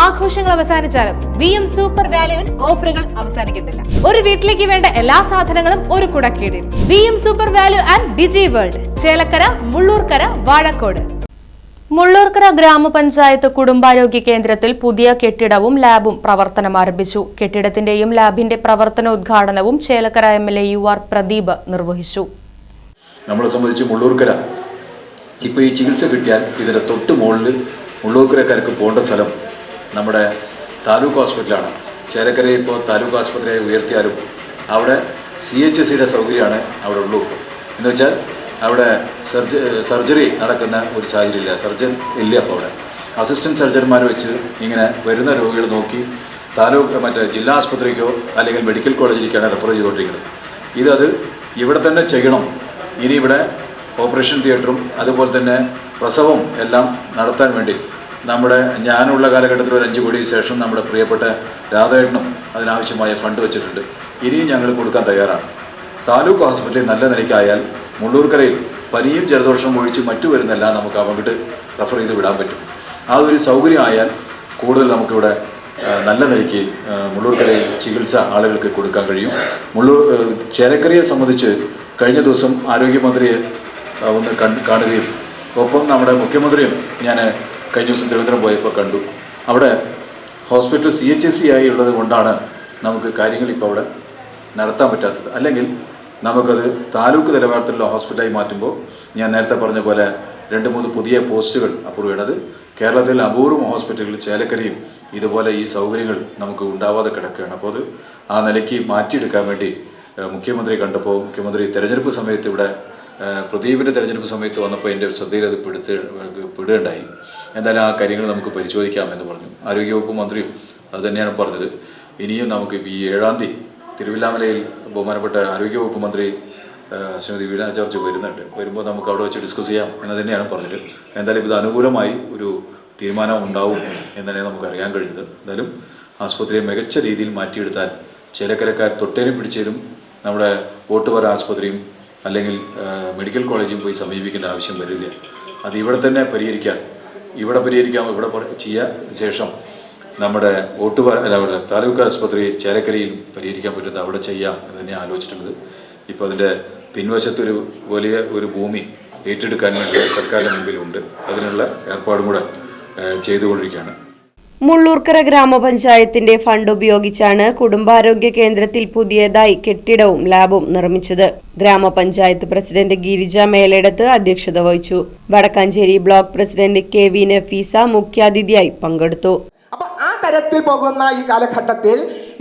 ആഘോഷങ്ങൾ അവസാനിച്ചാലും V M super വാല്യുവിൽ ഓഫറുകൾ അവസാനിക്കുന്നില്ല ഒരു വീട്ടിലേക്ക് വേണ്ട എല്ലാ സാധനങ്ങളും ഒരു കുടക്കീടിൽ. V M super value and digi world Chelakkara Mullurkara Vazhakode. Mullurkara ഗ്രാമപഞ്ചായത്ത് കുടുംബാരോഗ്യ കേന്ദ്രത്തിൽ പുതിയ കെട്ടിടവും ലാബും പ്രവർത്തനം ആരംഭിച്ചു. കെട്ടിടത്തിന്റെയും ലാബിന്റെ പ്രവർത്തന ഉദ്ഘാടനവും Chelakkara M L A U R Pradeep നിർവഹിച്ചു. നമ്മളെ സംബന്ധിച്ച് മുള്ളൂർക്കര ഇപ്പോൾ ഈ ചികിത്സ കിട്ടിയാൽ ഇതിന്റെ തൊട്ട് മുകളിൽ മുള്ളൂർക്കരക്കാർക്ക് പോകേണ്ട സ്ഥലം നമ്മുടെ താലൂക്ക് ഹോസ്പിറ്റലാണ്. ചേലക്കരയിൽ ഇപ്പോൾ താലൂക്ക് ആശുപത്രിയായി ഉയർത്തിയാലും അവിടെ സി എച്ച് സിയുടെ സൗകര്യമാണ് അവിടെ ഉള്ളൂ. എന്ന് വെച്ചാൽ അവിടെ സർജ സർജറി നടക്കുന്ന ഒരു സാഹചര്യം ഇല്ല സർജൻ ഇല്ല അപ്പോൾ അവിടെ. അസിസ്റ്റന്റ് സർജന്മാർ വെച്ച് ഇങ്ങനെ വരുന്ന രോഗികൾ നോക്കി താലൂക്ക് മറ്റേ ജില്ലാ ആസ്പത്രിക്കോ അല്ലെങ്കിൽ മെഡിക്കൽ കോളേജിലേക്കാണ് റെഫർ ചെയ്തുകൊണ്ടിരിക്കുന്നത്. ഇതത് ഇവിടെ തന്നെ ചെയ്യണം. ഇനി ഇവിടെ ഓപ്പറേഷൻ തിയേറ്ററും അതുപോലെ തന്നെ പ്രസവം എല്ലാം നടത്താൻ വേണ്ടി നമ്മുടെ ഞാനുള്ള കാലഘട്ടത്തിൽ ഒരു അഞ്ച് കോടി ശേഷം നമ്മുടെ പ്രിയപ്പെട്ട രാധേട്ടനും അതിനാവശ്യമായ ഫണ്ട് വെച്ചിട്ടുണ്ട്. ഇനിയും ഞങ്ങൾ കൊടുക്കാൻ തയ്യാറാണ്. താലൂക്ക് ഹോസ്പിറ്റലിൽ നല്ല നിലയ്ക്കായാൽ മുള്ളൂർക്കരയിൽ പനിയും ജലദോഷവും ഒഴിച്ച് മറ്റു വരുന്നെല്ലാം നമുക്ക് അങ്ങോട്ട് റെഫർ ചെയ്ത് വിടാൻ പറ്റും. ആ ഒരു സൗകര്യമായാൽ കൂടുതൽ നമുക്കിവിടെ നല്ല നിലയ്ക്ക് മുള്ളൂർക്കരയിൽ ചികിത്സ ആളുകൾക്ക് കൊടുക്കാൻ കഴിയും. മുള്ളൂർ ചേലക്കരയെ സംബന്ധിച്ച് കഴിഞ്ഞ ദിവസം ആരോഗ്യമന്ത്രിയെ ഒന്ന് കാണുകയും ഒപ്പം നമ്മുടെ മുഖ്യമന്ത്രിയും ഞാൻ കഴിഞ്ഞ ദിവസം തിരുവനന്തപുരം പോയപ്പോൾ കണ്ടു. അവിടെ hospital C H S C ആയി ഉള്ളത് കൊണ്ടാണ് നമുക്ക് കാര്യങ്ങൾ ഇപ്പോൾ അവിടെ നടത്താൻ പറ്റാത്തത്. അല്ലെങ്കിൽ നമുക്കത് താലൂക്ക് നിലവാരത്തിലുള്ള ഹോസ്പിറ്റലായി മാറ്റുമ്പോൾ ഞാൻ നേരത്തെ പറഞ്ഞ പോലെ രണ്ട് മൂന്ന് പുതിയ പോസ്റ്റുകൾ അപ്രൂവ് ചെയ്യണത് കേരളത്തിൽ അപൂർവം ഹോസ്പിറ്റലുകളിൽ ചേലക്കരയും ഇതുപോലെ ഈ സൗകര്യങ്ങൾ നമുക്ക് ഉണ്ടാവാതെ കിടക്കുകയാണ്. അപ്പോൾ അത് ആ നിലയ്ക്ക് മാറ്റിയെടുക്കാൻ വേണ്ടി മുഖ്യമന്ത്രി കണ്ടപ്പോൾ മുഖ്യമന്ത്രി തെരഞ്ഞെടുപ്പ് സമയത്ത് ഇവിടെ പ്രദീപിന്റെ തിരഞ്ഞെടുപ്പ് സമയത്ത് വന്നപ്പോൾ എന്റെ ശ്രദ്ധയിൽ അത് പെടുത്ത് പെടുകയുണ്ടായി. എന്തായാലും ആ കാര്യങ്ങൾ നമുക്ക് പരിശോധിക്കാമെന്ന് പറഞ്ഞു. ആരോഗ്യവകുപ്പ് മന്ത്രിയും അത് തന്നെയാണ് പറഞ്ഞത്. ഇനിയും നമുക്ക് ഈ ഏഴാം തീയതി തിരുവില്ലാമലയിൽ ബഹുമാനപ്പെട്ട ആരോഗ്യവകുപ്പ് മന്ത്രി ശ്രീമതി വീണ ജോർജ് വരുന്നുണ്ട്. വരുമ്പോൾ നമുക്ക് അവിടെ വെച്ച് ഡിസ്കസ് ചെയ്യാം എന്ന് തന്നെയാണ് പറഞ്ഞത്. എന്തായാലും ഇത് അനുകൂലമായി ഒരു തീരുമാനം ഉണ്ടാവും എന്ന് തന്നെ നമുക്ക് അറിയാൻ കഴിഞ്ഞത്. എന്തായാലും ആസ്പത്രിയെ മികച്ച രീതിയിൽ മാറ്റിയെടുത്താൽ ചേലക്കരക്കാർ തൊട്ടേനും പിടിച്ചേരും നമ്മുടെ ഓട്ടുപാറ ആസ്പത്രിയും അല്ലെങ്കിൽ മെഡിക്കൽ കോളേജിൽ പോയി സമീപിക്കേണ്ട ആവശ്യം വരില്ല അത് ഇവിടെ തന്നെ പരിഹരിക്കാൻ ഇവിടെ പരിഹരിക്കാം ഇവിടെ ചെയ്യാൻ ശേഷം നമ്മുടെ വോട്ട് അല്ല താലൂക്ക് ആശുപത്രി ചേലക്കരയിൽ പരിഹരിക്കാൻ പറ്റുന്നത് അവിടെ ചെയ്യാം എന്ന് തന്നെ ആലോചിച്ചിട്ടുള്ളത്. ഇപ്പോൾ അതിന്റെ പിൻവശത്തൊരു വലിയ ഒരു ഭൂമി ഏറ്റെടുക്കാൻ വേണ്ടി സർക്കാരിന്റെ മുമ്പിലുണ്ട്. അതിനുള്ള ഏർപ്പാടും കൂടെ ചെയ്തുകൊണ്ടിരിക്കുകയാണ്. മുള്ളൂർക്കര ഗ്രാമപഞ്ചായത്തിന്റെ ഫണ്ട് ഉപയോഗിച്ചാണ് കുടുംബാരോഗ്യ കേന്ദ്രത്തിൽ പുതിയതായി കെട്ടിടവും ലാബും നിർമ്മിച്ചത്. ഗ്രാമപഞ്ചായത്ത് പ്രസിഡന്റ് ഗിരിജ മേലെടത്ത് അധ്യക്ഷത വഹിച്ചു. Vadakkanchery block president K V Nafeesa മുഖ്യാതിഥിയായി പങ്കെടുത്തു. അപ്പൊ ആ തരത്തിൽ പോകുന്ന ഈ കാലഘട്ടത്തിൽ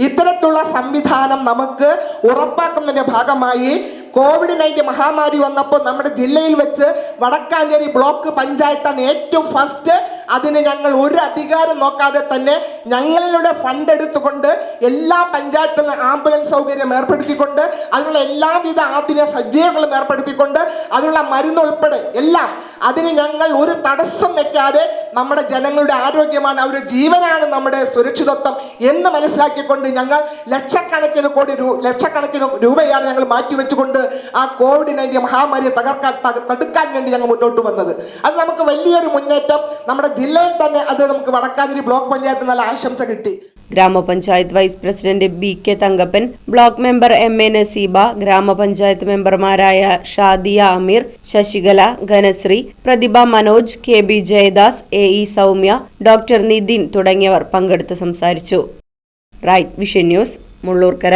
ഇത്തരത്തിലുള്ള സംവിധാനം നമുക്ക് ഉറപ്പാക്കുന്നതിന്റെ ഭാഗമായി കോവിഡ് നയന്റീൻ മഹാമാരി വന്നപ്പോൾ നമ്മുടെ ജില്ലയിൽ വെച്ച് വടക്കാഞ്ചേരി ബ്ലോക്ക് പഞ്ചായത്താണ് ഏറ്റവും ഫസ്റ്റ് അതിന് ഞങ്ങൾ ഒരു അധികാരം നോക്കാതെ തന്നെ ഞങ്ങളിലൂടെ ഫണ്ട് എടുത്തുകൊണ്ട് എല്ലാ പഞ്ചായത്തിലും ആംബുലൻസ് സൗകര്യം ഏർപ്പെടുത്തിക്കൊണ്ട് അതിനുള്ള എല്ലാവിധ ആധുനിക സജ്ജീകരണങ്ങളും ഏർപ്പെടുത്തിക്കൊണ്ട് അതിനുള്ള മരുന്ന് ഉൾപ്പെടെ എല്ലാം അതിന് ഞങ്ങൾ ഒരു തടസ്സം വെക്കാതെ നമ്മുടെ ജനങ്ങളുടെ ആരോഗ്യമാണ് അവരുടെ ജീവനാണ് നമ്മുടെ സുരക്ഷിതത്വം എന്ന് മനസ്സിലാക്കിക്കൊണ്ട് ഞങ്ങൾ ലക്ഷക്കണക്കിന് കോടി രൂ ലക്ഷക്കണക്കിന് രൂപയാണ് ഞങ്ങൾ മാറ്റിവെച്ചുകൊണ്ട് ആ കോവിഡ് നയന്റീൻ മഹാമാരിയെ തകർക്കാൻ തടുക്കാൻ തടുക്കാൻ വേണ്ടി ഞങ്ങൾ മുന്നോട്ട് വന്നത്. അത് നമുക്ക് വലിയൊരു മുന്നേറ്റം. നമ്മുടെ ജില്ലയിൽ തന്നെ അത് നമുക്ക് വടക്കാതിരി ബ്ലോക്ക് പഞ്ചായത്ത് നല്ല ആശംസ കിട്ടി. ഗ്രാമപഞ്ചായത്ത് vice president B K Thankappan block member M A Naseeba ഗ്രാമപഞ്ചായത്ത് മെമ്പർമാരായ Shadiya Ameer Sasikala Ghanasree Prathibha Manoj K B Jayadas A E Soumya doctor Nithin തുടങ്ങിയവർ പങ്കെടുത്ത് സംസാരിച്ചു. Right vision news Mullurkara.